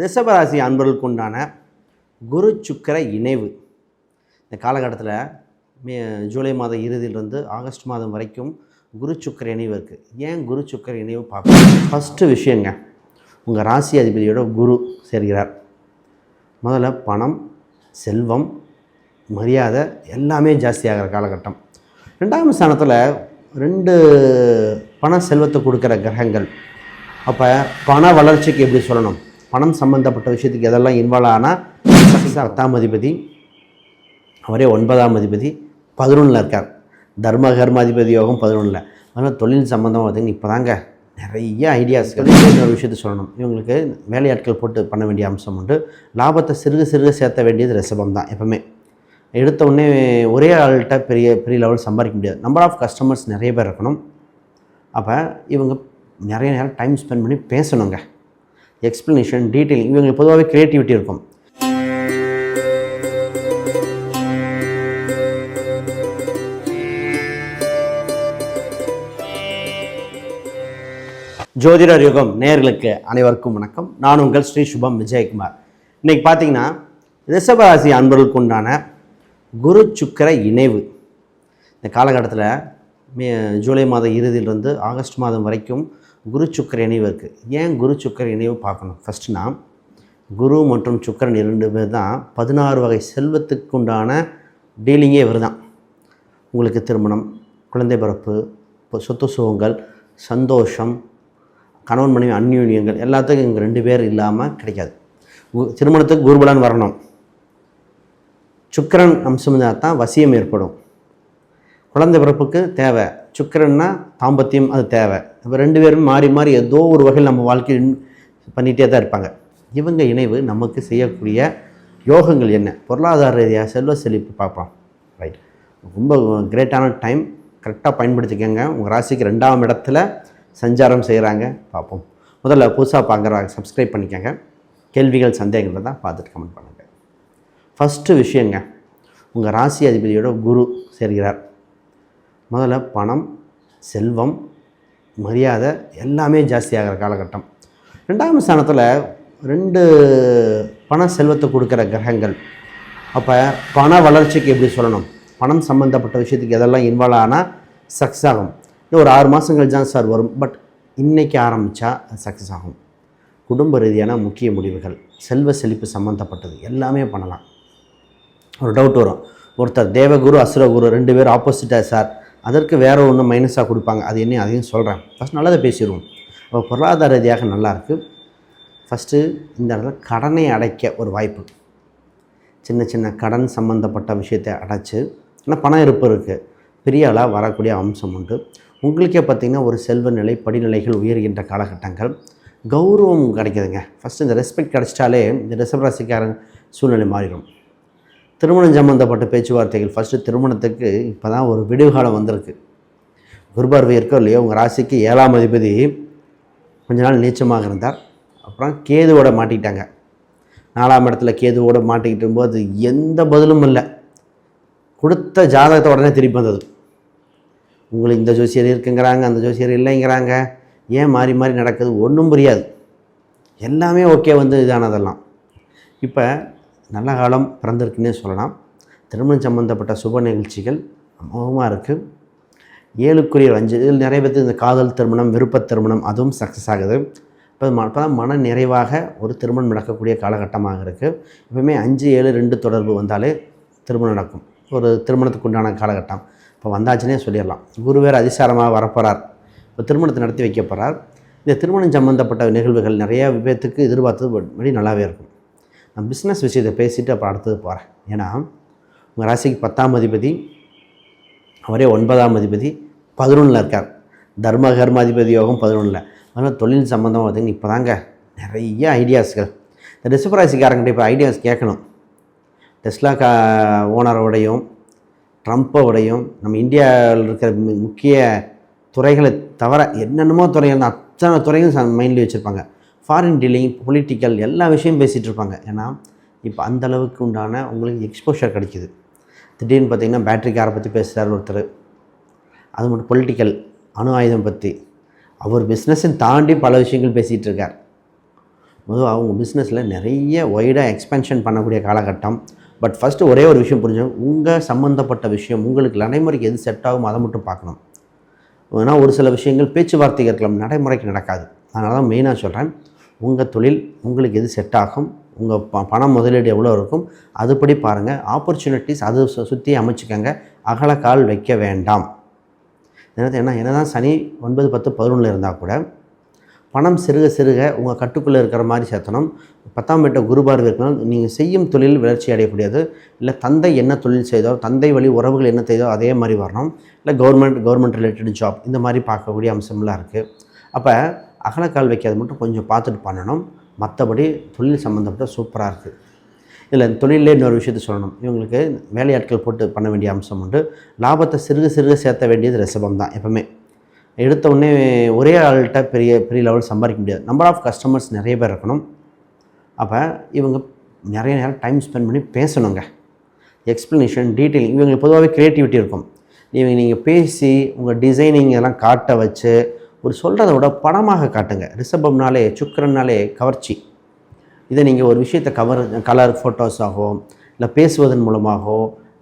ரிஷபராசி அன்பர்களுக்கு உண்டான குரு சுக்கர இணைவு. இந்த காலகட்டத்தில் மே ஜூலை மாத இறுதியிலிருந்து ஆகஸ்ட் மாதம் வரைக்கும் குரு சுக்கர இணைவு இருக்குது ஏன் குரு சுக்கர இணைவு பார்க்கணும்? ஃபஸ்ட்டு விஷயங்க உங்கள் ராசி அதிபதியோட குரு சேர்கிறார். முதல்ல பணம் செல்வம் மரியாதை எல்லாமே ஜாஸ்தியாகிற காலகட்டம். ரெண்டாம் ஸ்தானத்தில் ரெண்டு பண செல்வத்தை கொடுக்குற கிரகங்கள். அப்போ பண வளர்ச்சிக்கு எப்படி சொல்லணும்? பணம் சம்மந்தப்பட்ட விஷயத்துக்கு எதெல்லாம் இன்வால்வ் ஆனால் பத்தாம் அதிபதி அவரே ஒன்பதாம் அதிபதி பதினொன்றில் இருக்கார். தர்ம கர்மாதிபதி யோகம் பதினொன்றில் அதனால் தொழில் சம்மந்தமாக பார்த்தீங்கன்னா இப்போ தாங்க நிறைய ஐடியாஸ்கள் ஒரு விஷயத்தை சொல்லணும். இவங்களுக்கு வேலையாட்கள் போட்டு பண்ண வேண்டிய அம்சம் உண்டு. லாபத்தை சிறுக சிறுக சேர்த்த வேண்டியது ரிசபம் தான் எப்பவுமே. எடுத்த உடனே ஒரே ஆள்கிட்ட பெரிய பெரிய லெவல் சம்பாதிக்க முடியாது. நம்பர் ஆஃப் கஸ்டமர்ஸ் நிறைய பேர் இருக்கணும். அப்போ இவங்க நிறைய நேரம் டைம் ஸ்பெண்ட் பண்ணி பேசணுங்க. எக்ஸ்ப்ளனேஷன் டீட்டெயிலிங் இவங்களுக்கு பொதுவாகவே க்ரியேட்டிவிட்டி இருக்கும். ஜோதிடர் யுகம் நேயர்களுக்கு அனைவருக்கும் வணக்கம். நான் உங்கள் ஸ்ரீ சுபம் விஜயகுமார். இன்றைக்கி பார்த்தீங்கன்னா ரிஷபராசி அன்பர்களுக்கு உண்டான குரு சுக்கர இணைவு. இந்த காலகட்டத்தில் மே ஜூலை மாத இறுதியிலிருந்து ஆகஸ்ட் மாதம் வரைக்கும் குரு சுக்கிர இணைவு இருக்குது ஏன் குரு சுக்கர இணைவு பார்க்கணும்? ஃபஸ்ட்டு நான் குரு மற்றும் சுக்கரன் இரண்டு பேர் தான் பதினாறு வகை செல்வத்துக்கு உண்டான டீலிங்கே இவர் தான். உங்களுக்கு திருமணம் குழந்தை பிறப்பு இப்போ சொத்து சுகங்கள் சந்தோஷம் கணவன் மனைவி அந்யூன்யங்கள் எல்லாத்துக்கும் இங்கே ரெண்டு பேர் இல்லாமல் கிடைக்காது. கு- திருமணத்துக்கு குருபலன் வரணும். சுக்கரன் அம்சம் இருந்தால் தான் வசியம் ஏற்படும். குழந்தை பிறப்புக்கு தேவை. சுக்கரன்னா தாம்பத்தியம் அது தேவை. இப்போ ரெண்டு பேரும் மாறி மாறி ஏதோ ஒரு வகையில் நம்ம வாழ்க்கையில் பண்ணிகிட்டே தான் இருப்பாங்க. இவங்க இணைவு நமக்கு செய்யக்கூடிய யோகங்கள் என்ன? பொருளாதார ரீதியாக செல்வ செழிப்பு பார்ப்போம். ரைட் ரொம்ப கிரேட்டான டைம் கரெக்டாக பயன்படுத்திக்கோங்க. உங்கள் ராசிக்கு ரெண்டாம் இடத்துல சஞ்சாரம் செய்கிறாங்க பார்ப்போம். முதல்ல புதுசாக பார்க்குறாங்க சப்ஸ்கிரைப் பண்ணிக்கோங்க. கேள்விகள் சந்தேகங்களை தான் பார்த்துட்டு கமெண்ட் பண்ணுங்கள் ஃபஸ்ட்டு விஷயங்க உங்கள் ராசி அதிபதியோட குரு சேர்கிறார். முதல்ல பணம் செல்வம் மரியாதை எல்லாமே ஜாஸ்தியாகிற காலகட்டம். ரெண்டாம் ஸ்தானத்தில் ரெண்டு பண செல்வத்தை கொடுக்குற கிரகங்கள். அப்போ பண வளர்ச்சிக்கு எப்படி சொல்லணும்? பணம் சம்மந்தப்பட்ட விஷயத்துக்கு எதெல்லாம் இன்வால்வ் ஆனால் சக்ஸஸ் ஆகும். இன்னும் ஒரு ஆறு மாதங்கள் தான் சார் வரும். பட் இன்றைக்கி ஆரம்பித்தா சக்ஸஸ் ஆகும். குடும்ப ரீதியான முக்கிய முடிவுகள் செல்வ செழிப்பு சம்மந்தப்பட்டது எல்லாமே பண்ணலாம். ஒரு டவுட் வரும். ஒருத்தர் தேவகுரு அசுரகுரு ரெண்டு பேரும் ஆப்போசிட்டாக சார் அதற்கு வேறு ஒன்று மைனஸாக கொடுப்பாங்க. அது என்ன? அதையும் சொல்கிறேன் ஃபஸ்ட் நல்லதை பேசிடுவோம். அப்போ பொருளாதார ரீதியாக நல்லாயிருக்கு ஃபஸ்ட்டு இந்த இடத்துல கடனை அடைக்க ஒரு வாய்ப்பு. சின்ன சின்ன கடன் சம்மந்தப்பட்ட விஷயத்தை அடைச்சி ஆனால் பணம் இருப்பு இருக்குது பெரிய அளவு வரக்கூடிய அம்சம் உண்டு. உங்களுக்கே பார்த்திங்கன்னா ஒரு செல்வ நிலை படிநிலைகள் உயர்கின்ற காலகட்டங்கள். கௌரவம் கிடைக்குதுங்க. ஃபஸ்ட்டு இந்த ரெஸ்பெக்ட் கிடச்சிட்டாலே இந்த ரிசர்வராசிக்காரன் சூழ்நிலை மாறிடும். திருமணம் சம்மந்தப்பட்ட பேச்சுவார்த்தைகள். ஃபஸ்ட்டு திருமணத்துக்கு இப்போ தான் ஒரு விடுகாலம் வந்திருக்கு. குருபார்வை இருக்கோ இல்லையோ உங்கள் ராசிக்கு ஏழாம் அதிபதி கொஞ்ச நாள் நீச்சமாக இருந்தார். அப்புறம் கேதுவோட மாட்டிக்கிட்டாங்க. நாலாம் இடத்துல கேதுவோட மாட்டிக்கிட்டு போது எந்த பதிலும் இல்லை. கொடுத்த ஜாதகத்தை உடனே திருப்பி வந்தது. உங்களுக்கு இந்த ஜோசியர் இருக்குங்கிறாங்க அந்த ஜோசியர் இல்லைங்கிறாங்க. ஏன் மாறி மாறி நடக்குது? ஒன்றும் புரியாது. எல்லாமே ஓகே வந்து இதானதெல்லாம். இப்போ நல்ல காலம் பிறந்திருக்குன்னே சொல்லலாம். திருமணம் சம்மந்தப்பட்ட சுப நிகழ்ச்சிகள் அமோகமாக இருக்குது ஏழுக்குரிய அஞ்சு இதில் நிறைய பேர் இந்த காதல் திருமணம் விருப்ப திருமணம் அதுவும் சக்ஸஸ் ஆகுது. இப்போ ம மன நிறைவாக ஒரு திருமணம் நடக்கக்கூடிய காலகட்டமாக இருக்குது எப்பவுமே அஞ்சு ஏழு ரெண்டு தொடர்பு வந்தாலே திருமணம் நடக்கும். ஒரு திருமணத்துக்கு உண்டான காலகட்டம். இப்போ வந்தாச்சுன்னே சொல்லிடலாம். குருவேர் அதிசாரமாக வரப்போகிறார் இப்போ திருமணத்தை நடத்தி வைக்க போகிறார் இந்த திருமணம் சம்மந்தப்பட்ட நிகழ்வுகள் நிறைய பேர்த்துக்கு எதிர்பார்த்தது படி நல்லாவே இருக்கும். நான் பிஸ்னஸ் விஷயத்தை பேசிட்டு அப்புறம் அடுத்தது போகிறேன் ஏன்னா உங்கள் ராசிக்கு பத்தாம் அதிபதி அவரே ஒன்பதாம் அதிபதி பதினொன்றில் இருக்கார். தர்ம கர்மாதிபதி யோகம் பதினொன்றில் அதனால் தொழில் சம்மந்தமாக பார்த்தீங்கன்னா இப்போ தாங்க நிறைய ஐடியாஸ்கள் இந்த ரிஷபராசிக்காரங்கிட்ட இப்போ ஐடியாஸ் கேட்கணும். டெஸ்லா கா ஓனரோடையும் ட்ரம்ப்போடையும் நம்ம இந்தியாவில் இருக்கிற மு- முக்கிய துறைகளை தவிர என்னென்னமோ துறைகள் அத்தனை துறையும் மைண்டில் வச்சுருப்பாங்க. ஃபாரின் டீலிங் பொலிட்டிக்கல் எல்லா விஷயமும் பேசிகிட்டு இருப்பாங்க. ஏன்னா இப்போ அந்த அளவுக்கு உண்டான உங்களுக்கு எக்ஸ்போஷர் கிடைக்கிது. திடீர்னு பார்த்திங்கன்னா பேட்டரி காரை பற்றி பேசுகிறார் ஒருத்தர். அது மட்டும் பொலிட்டிக்கல் அணு ஆயுதம் பற்றி அவர் பிஸ்னஸை தாண்டி பல விஷயங்கள் பேசிகிட்டு இருக்கார். முதல் அவங்க பிஸ்னஸில் நிறைய ஒய்டாக எக்ஸ்பென்ஷன் பண்ணக்கூடிய காலகட்டம். பட் ஃபஸ்ட்டு ஒரே ஒரு விஷயம் புரிஞ்சு உங்கள் சம்மந்தப்பட்ட விஷயம் உங்களுக்கு நடைமுறைக்கு எது செட் ஆகும் அதை மட்டும் பார்க்கணும். ஏன்னா ஒரு சில விஷயங்கள் பேச்சுவார்த்தைகள் இருக்கலாம். நடைமுறைக்கு நடக்காது. அதனால தான் மெயினாக சொல்கிறேன் உங்கள் தொழில் உங்களுக்கு எது செட் ஆகும் உங்கள் ப பணம் முதலீடு எவ்வளோ இருக்கும் அதுபடி பாருங்கள் ஆப்பர்ச்சுனிட்டிஸ் அது சு- சுற்றி அமைச்சுக்கங்க. அகலக்கால் வைக்க வேண்டாம். என்னது என்ன என்ன தான் சனி ஒன்பது பத்து பதினொன்றில் இருந்தால் கூட பணம் சிறுக சிறுக உங்கள் கட்டுக்குள்ளே இருக்கிற மாதிரி சேர்த்தணும். பத்தாம் வீட்டை குருபார்வை இருக்கணும் நீங்கள் செய்யும் தொழில் வளர்ச்சி அடையக்கூடியது. இல்லை தந்தை என்ன தொழில் செய்தோ தந்தை வழி உறவுகள் என்ன செய்தோ அதே மாதிரி வரணும். இல்லை கவர்மெண்ட் கவர்மெண்ட் ரிலேட்டட் ஜாப் இந்த மாதிரி பார்க்கக்கூடிய அம்சம்லாம் இருக்குது அப்போ அகலக்கால் வைக்காது மட்டும் கொஞ்சம் பார்த்துட்டு பண்ணணும். மற்றபடி தொழில் சம்மந்தப்பட்ட சூப்பராக இருக்குது இதில் தொழிலே இன்னொரு விஷயத்த சொல்லணும். இவங்களுக்கு வேலையாட்கள் போட்டு பண்ண வேண்டிய அம்சம் உண்டு. லாபத்தை சிறுக சிறுக சேர்த்த வேண்டியது ரிசபம் தான் எப்பவுமே. எடுத்த உடனே ஒரே ஆள்கிட்ட பெரிய பெரிய லெவல் சம்பாதிக்க முடியாது. நம்பர் ஆஃப் கஸ்டமர்ஸ் நிறைய பேர் இருக்கணும். அப்போ இவங்க நிறைய நேரம் டைம் ஸ்பெண்ட் பண்ணி பேசணுங்க. எக்ஸ்ப்ளனேஷன் டீட்டெயிலிங் இவங்களுக்கு பொதுவாகவே க்ரியேட்டிவிட்டி இருக்கும். இவங்க நீங்கள் பேசி உங்கள் டிசைனிங் எல்லாம் காட்ட வச்சு ஒரு சொல்கிறத விட படமாக காட்டுங்க. ரிஷபம்னாலே சுக்கரன்னாலே கவர்ச்சி. இதை நீங்கள் ஒரு விஷயத்தை கவர் கலர் ஃபோட்டோஸாகவோ இல்லை பேசுவதன் மூலமாகவோ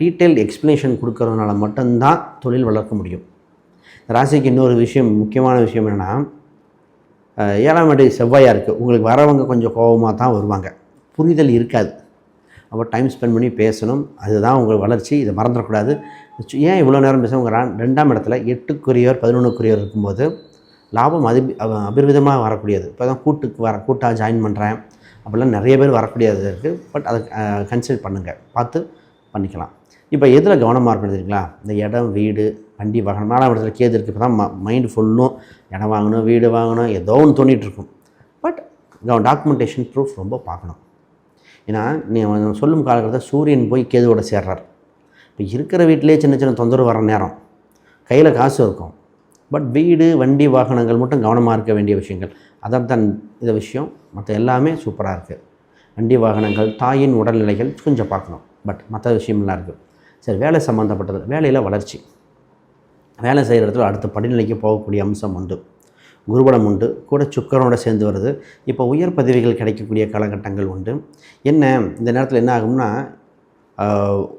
டீட்டெயில் எக்ஸ்ப்ளனேஷன் கொடுக்கறதுனால மட்டும்தான் தொழில் வளர்க்க முடியும். ராசிக்கு இன்னொரு விஷயம் முக்கியமான விஷயம் என்னென்னா ஏழாம் இடம் செவ்வாயாக இருக்குது உங்களுக்கு வரவங்க கொஞ்சம் கோபமாக தான் வருவாங்க. புரிதல் இருக்காது. அப்போ டைம் ஸ்பெண்ட் பண்ணி பேசணும். அதுதான் உங்கள் வளர்ச்சி. இதை மறந்துடக்கூடாது. ஏன் இவ்வளோ நேரம் பேச உங்கள் ரெண்டாம் இடத்துல எட்டுக்குரியவர் பதினொன்றுக்குரியவர் இருக்கும்போது லாபம் அது அபிர்விதமாக வரக்கூடியது. இப்போ தான் கூட்டுக்கு வர கூட்டாக ஜாயின் பண்ணுறேன் அப்படிலாம் நிறைய பேர் வரக்கூடியது இருக்குது பட் அதை கன்சிடர் பண்ணுங்கள் பார்த்து பண்ணிக்கலாம். இப்போ எதில் கவனமாக இருக்கணும் தெரியுங்களா? இந்த இடம் வீடு வண்டி வாகனம். நாலாம் இடத்துல கேது இருக்குது இப்போ தான் மைண்டு ஃபுல்லும் இடம் வாங்கணும் வீடு வாங்கணும் ஏதோ ஒன்று தோண்டிகிட்டு இருக்கும். பட் டாக்குமெண்டேஷன் ப்ரூஃப் ரொம்ப பார்க்கணும். ஏன்னா நீ சொல்லும் காலகட்டத்தில் சூரியன் போய் கேதுவோட சேர்றார். இப்போ இருக்கிற வீட்டிலே சின்ன சின்ன தொந்தரவு வர நேரம். கையில் காசு இருக்கும். பட் வீடு வண்டி வாகனங்கள் மட்டும் கவனமாக இருக்க வேண்டிய விஷயங்கள். அதான் தான் இந்த விஷயம். மற்ற எல்லாமே சூப்பராக இருக்குது வண்டி வாகனங்கள் தாயின் உடல்நிலைகள் கொஞ்சம் பார்க்கணும். பட் மற்ற விஷயம்லாம் இருக்குது சரி வேலை சம்மந்தப்பட்டது வேலையில் வளர்ச்சி. வேலை செய்கிற இடத்துல அடுத்த படிநிலைக்கு போகக்கூடிய அம்சம் உண்டு. குருபடம் உண்டு. கூட சுக்கரனோட சேர்ந்து வருது. இப்போ உயர் பதவிகள் கிடைக்கக்கூடிய காலகட்டங்கள் உண்டு. என்ன இந்த நேரத்தில் என்ன ஆகும்னா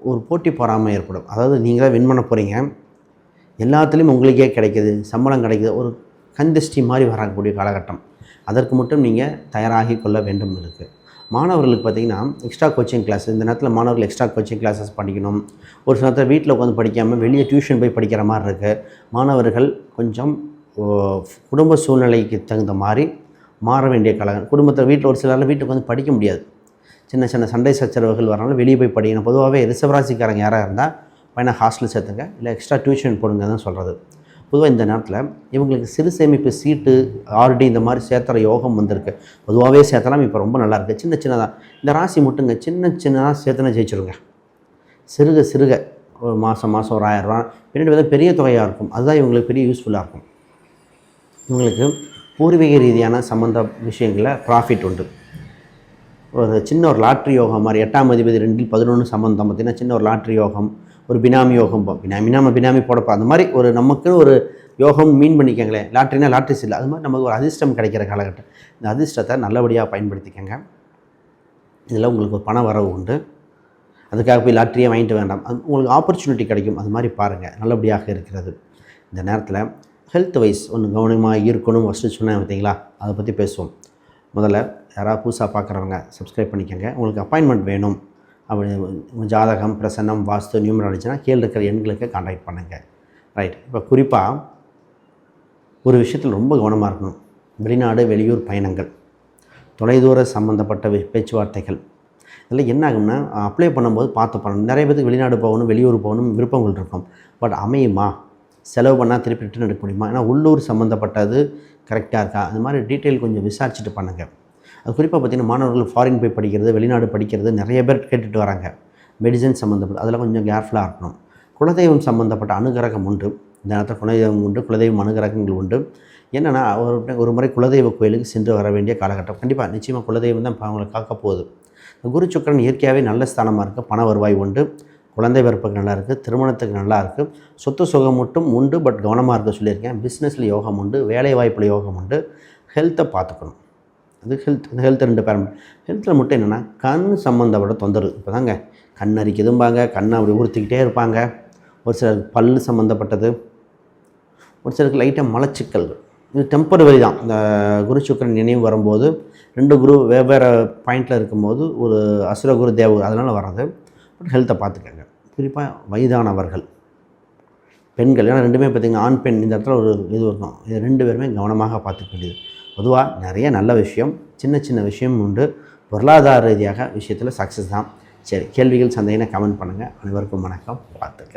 ஒரு போட்டி பொறாமை ஏற்படும். அதாவது நீங்களே வின் பண்ண போகிறீங்க எல்லாத்துலேயும் உங்களுக்கே கிடைக்குது சம்பளம் கிடைக்குது ஒரு கந்திஷ்டி மாதிரி வரக்கூடிய காலகட்டம். அதற்கு மட்டும் நீங்கள் தயாராகி கொள்ள வேண்டும் இருக்குது மாணவர்களுக்கு பார்த்தீங்கன்னா எக்ஸ்ட்ரா கோச்சிங் கிளாஸ் இந்த நேரத்தில் மாணவர்கள் எக்ஸ்ட்ரா கோச்சிங் கிளாஸஸ் படிக்கணும். ஒரு சில நேரத்தில் வீட்டில் உட்காந்து படிக்காமல் வெளியே டியூஷன் போய் படிக்கிற மாதிரி இருக்குது மாணவர்கள் கொஞ்சம் குடும்ப சூழ்நிலைக்கு தகுந்த மாதிரி மாற வேண்டிய காலம் குடும்பத்தில் வீட்டில் ஒரு சிலரில் வீட்டுக்கு வந்து படிக்க முடியாது. சின்ன சின்ன சண்டை சச்சரவுகள் வரனால வெளியே போய் படிக்கணும். பொதுவாகவே ரிசவராசிக்காரங்க யாராக இருந்தால் பையனை ஹாஸ்டலில் சேர்த்துங்க இல்லை எக்ஸ்ட்ரா டியூஷன் போடுங்க தான் சொல்கிறது பொதுவாக இந்த நேரத்தில் இவங்களுக்கு சிறு சேமிப்பு சீட்டு ஆர்டி இந்த மாதிரி சேர்த்துற யோகம் வந்திருக்கு. பொதுவாகவே சேர்த்தலாம் இப்போ ரொம்ப நல்லா இருக்குது சின்ன சின்னதாக இந்த ராசி மட்டுங்க சின்ன சின்னதாக சேர்த்துனா ஜெயிச்சிருங்க. சிறுக சிறுக ஒரு மாதம் மாதம் ஒரு ஆயிரரூவா பின்னாடி வந்து பெரிய தொகையாக இருக்கும். அதுதான் இவங்களுக்கு பெரிய யூஸ்ஃபுல்லாக இருக்கும். இவங்களுக்கு பூர்வீக ரீதியான சம்மந்த விஷயங்களில் ப்ராஃபிட் உண்டு. ஒரு சின்ன ஒரு லாட்ரி யோகம் மாதிரி எட்டாம் அதிபதி ரெண்டில் பதினொன்று சம்மந்தம் பார்த்திங்கன்னா சின்ன ஒரு லாட்ரி யோகம் ஒரு பினாமி யோகம் போ- பினாமி நம்ம பினாமி போடப்போ. அந்த மாதிரி ஒரு நமக்குன்னு ஒரு யோகம் மீன் பண்ணிக்கங்களேன். லாட்ரினா லாட்ரிஸ் இல்லை. அது மாதிரி நமக்கு ஒரு அதிர்ஷ்டம் கிடைக்கிற காலகட்டம். இந்த அதிர்ஷ்டத்தை நல்லபடியாக பயன்படுத்திக்கங்க. இதில் உங்களுக்கு ஒரு பண வரவு உண்டு. அதுக்காக போய் லாட்ரியே வாங்கிட்டு வேண்டாம். அது உங்களுக்கு ஆப்பர்ச்சுனிட்டி கிடைக்கும். அது மாதிரி பாருங்கள் நல்லபடியாக இருக்கிறது. இந்த நேரத்தில் ஹெல்த் வைஸ் ஒன்று கவனமாக இருக்கணும். ஃபஸ்ட்டு சொன்னேன் பார்த்தீங்களா? அதை பற்றி பேசுவோம். முதல்ல யாராவது புதுசாக பார்க்குறவங்க சப்ஸ்கிரைப் பண்ணிக்கோங்க. உங்களுக்கு அப்பாயின்மெண்ட் வேணும். அப்படி ஜாதகம் பிரசன்னம் வாஸ்து நியூமராலஜினா கீழே இருக்கிற எண்களுக்கு காண்டாக்ட் பண்ணுங்கள் ரைட் இப்போ குறிப்பாக ஒரு விஷயத்தில் ரொம்ப கவனமாக இருக்கணும். வெளிநாடு வெளியூர் பயணங்கள் தொலைதூர சம்மந்தப்பட்ட பேச்சுவார்த்தைகள். இதில் என்ன ஆகும்னா அப்ளை பண்ணும்போது பார்த்து பண்ணணும் நிறைய பேருக்கு வெளிநாடு போகணும் வெளியூர் போகணும் விருப்பங்கள் இருக்கும். பட் அமையுமா? செலவு பண்ணால் திருப்பி ரிட்டர்ன் எடுக்க முடியுமா? ஏன்னா உள்ளூர் சம்மந்தப்பட்டது கரெக்டாக இருக்கா? அது மாதிரி டீட்டெயில் கொஞ்சம் விசாரிச்சுட்டு பண்ணுங்கள் அது குறிப்பாக பார்த்தீங்கன்னா மாணவர்கள் ஃபாரின் போய் படிக்கிறது வெளிநாடு படிக்கிறது நிறைய பேர் கேட்டுட்டு வராங்க. மெடிசன் சம்மந்தப்பட்ட அதில் கொஞ்சம் கேர்ஃபுல்லாக இருக்கணும். குலதெய்வம் சம்மந்தப்பட்ட அனுகிரகம் உண்டு. இந்த நேரத்தில் குலதெய்வம் உண்டு குலதெய்வம் அனுகிரகங்கள் உண்டு. என்னென்னா ஒரு ஒரு முறை குலதெய்வ கோயிலுக்கு சென்று வர வேண்டிய காலகட்டம். கண்டிப்பாக நிச்சயமாக குலதெய்வம் தான் அவங்களை காக்க போகுது. குரு சுக்கரன் இயற்கையாகவே நல்ல ஸ்தானமாக இருக்குது பண வருவாய் உண்டு. குழந்தை பிறப்புக்கு நல்லா இருக்குது திருமணத்துக்கு நல்லா இருக்குது சொத்து சுகம் மட்டும் உண்டு பட் கவனமாக இருக்க சொல்லியிருக்கேன். பிஸ்னஸில் யோகம் உண்டு வேலை வாய்ப்பில் யோகம் உண்டு. ஹெல்த்தை பார்த்துக்கணும். அது ஹெல்த் அந்த ஹெல்த் ரெண்டு பேரம். ஹெல்த்தில் மட்டும் என்னென்னா கண் சம்மந்தப்பட்ட தொந்தரவு. இப்போ தாங்க கண் அரிக்குதும்பாங்க. கண்ணை அப்படி உறுத்திக்கிட்டே இருப்பாங்க. ஒரு சிலருக்கு பல் சம்மந்தப்பட்டது ஒரு சிலருக்கு லைட்டாக மலச்சிக்கல். இது டெம்பரவரி தான். இந்த குரு சுக்கரன் நினைவு வரும்போது ரெண்டு குரு வெவ்வேறு பாயிண்டில் இருக்கும்போது ஒரு அசுர குரு தேவ அதனால் வர்றது பட் ஹெல்த்தை பார்த்துக்கங்க. குறிப்பாக வயதானவர்கள். பெண்கள். ஏன்னா ரெண்டுமே பார்த்திங்கன்னா ஆண் பெண். இந்த இடத்துல ஒரு இது இருக்கும். இது ரெண்டு பேருமே கவனமாக பார்த்துக்க வேண்டியது. பொதுவாக நிறைய நல்ல விஷயம் சின்ன சின்ன விஷயம் உண்டு. பொருளாதார ரீதியாக விஷயத்தில் சக்ஸஸ் தான். சரி கேள்விகள் சந்தேகம்னா கமெண்ட் பண்ணுங்கள் அனைவருக்கும் வணக்கம். வாழ்த்துக்கள்.